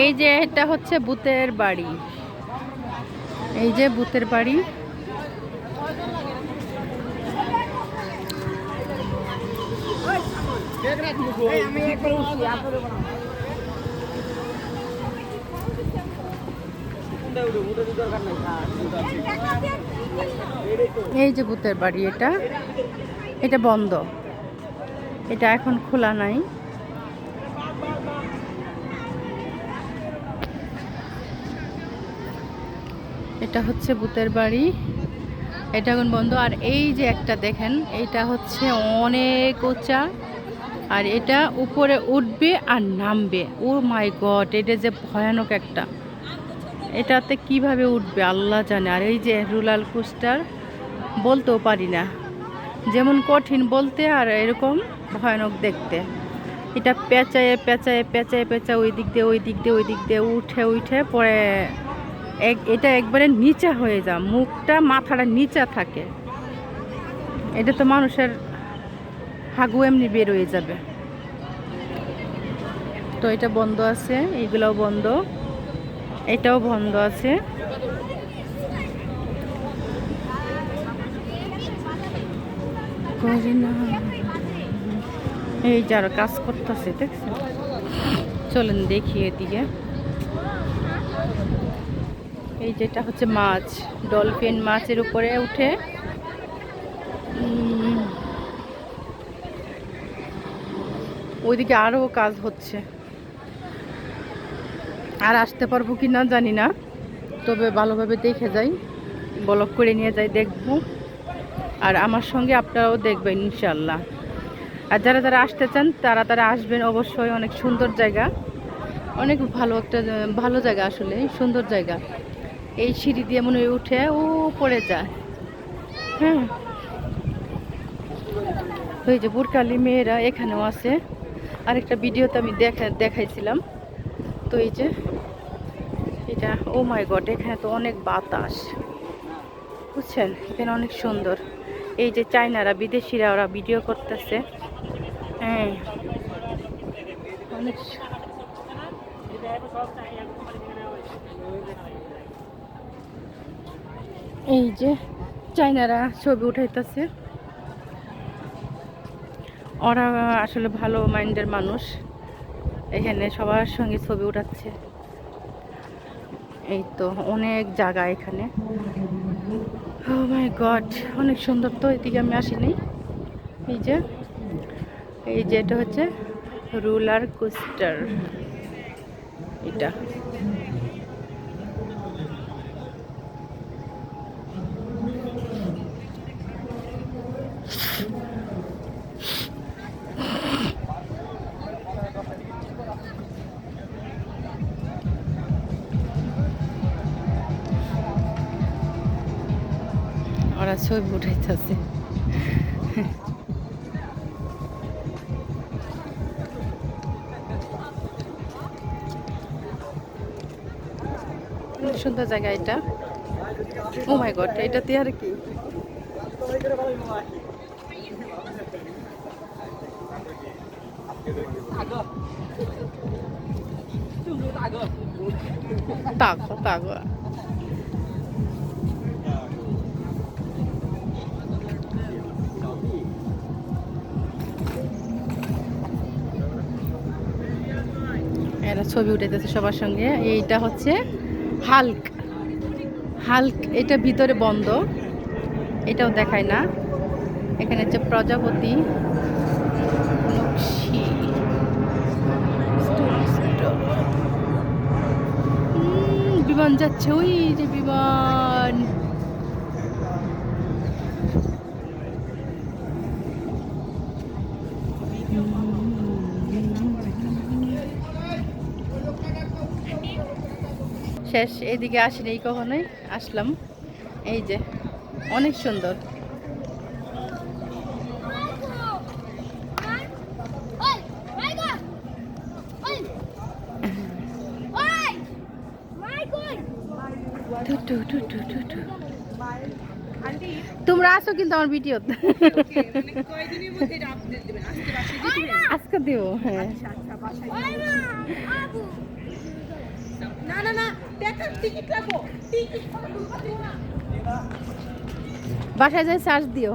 এই যে এটা হচ্ছে ভূতের বাড়ি। এই যে ভূতের বাড়ি। এই যে ভূতের বাড়ি এটা। এটা বন্ধ। এটা এখন খোলা নাই। এটা হচ্ছে বুতের বাড়ি। এটা এখন বন্ধ। আর এই যে একটা দেখেন, এটা হচ্ছে অনেক উঁচা। আর এটা উপরে উঠবে আর নামবে। ও মাই গড, এটা যে ভয়ানক একটা। এটাতে কীভাবে উঠবে আল্লাহ জানে। আর এই যে রুলাল কোস্টার, বলতেও পারি না। যেমন কঠিন বলতে আর এরকম ভয়ানক দেখতে। এটা পেঁচায়ে পেঁচায়ে পেঁচায়ে পেঁচা ওই দিক দিয়ে ওই দিক দিয়ে ওই দিক দিয়ে উঠে উঠে পরে এটা একবারে নিচা হয়ে যা মুখটা মাথাটা নিচা থাকে। এটা তো মানুষের হাগু এমনি বের হয়ে যাবে। তো এটা বন্ধ আছে এইগুলোও বন্ধ। এটাও বন্ধ আছে। এই যারা কাজ করতেছে, দেখছেন? চলেন দেখি এদিকে। এই যেটা হচ্ছে মাছ ডলফিন মাছের উপরে উঠে। ওইদিকে আরও কাজ হচ্ছে। আর আসতে পারব কি না জানি না, তবে ভালোভাবে দেখে যাই ব্লক করে নিয়ে যাই, দেখব। আর আমার সঙ্গে আপনারাও দেখবেন ইনশাল্লাহ আর যারা যারা আসতে চান, তারা তারা আসবেন অবশ্যই, অনেক সুন্দর জায়গা। অনেক ভালো একটা, ভালো জায়গা আসলে, সুন্দর জায়গা। এই সিঁড়ি দিয়ে মনে হয় উঠে ও পড়ে যায়। হ্যাঁ। ওই যে বুরকালি মেয়েরা এখানেও আছে। আরেকটা ভিডিওতে আমি দেখা, দেখাইছিলাম। তো এই যে, এটা, ও মাই গড, এখানে তো অনেক বাতাস। বুঝছেন? এখানে অনেক সুন্দর। এই যে চাইনারা বিদেশিরা ওরা ভিডিও করতেছে। হ্যাঁ। অনেক এই যে চাইনারা ছবি উঠাইতেছে। ওরা আসলে ভালো মাইন্ডের মানুষ। এখানে সবার সঙ্গে ছবি উঠাচ্ছে। এই তো অনেক জায়গা এখানে। গড অনেক সুন্দর তো, এদিকে আমি আসিনি। এই যে এই যে এটা হচ্ছে রুলার কোস্টার। এটা। ছবি উঠাইতেছে। সুন্দর জায়গা এটা। ও মাই গড এটাতে আর কি? তাকো তাকো ছবি উঠাইতেছে সবার সঙ্গে। এইটা হচ্ছে হাল্ক। হাল্ক, এটা ভিতরে বন্ধ। এটাও দেখায় না। এখানে হচ্ছে প্রজাপতি বিমান যাচ্ছে, ওই যে বিমান। শেষ এদিকে আসিনি কখনোই আসলাম। এই যে অনেক সুন্দর। তোমরা আসো কিন্তু আমার ভিডিও। আজকে দেবো হ্যাঁ। বাসায় যাই চার্জ দিও।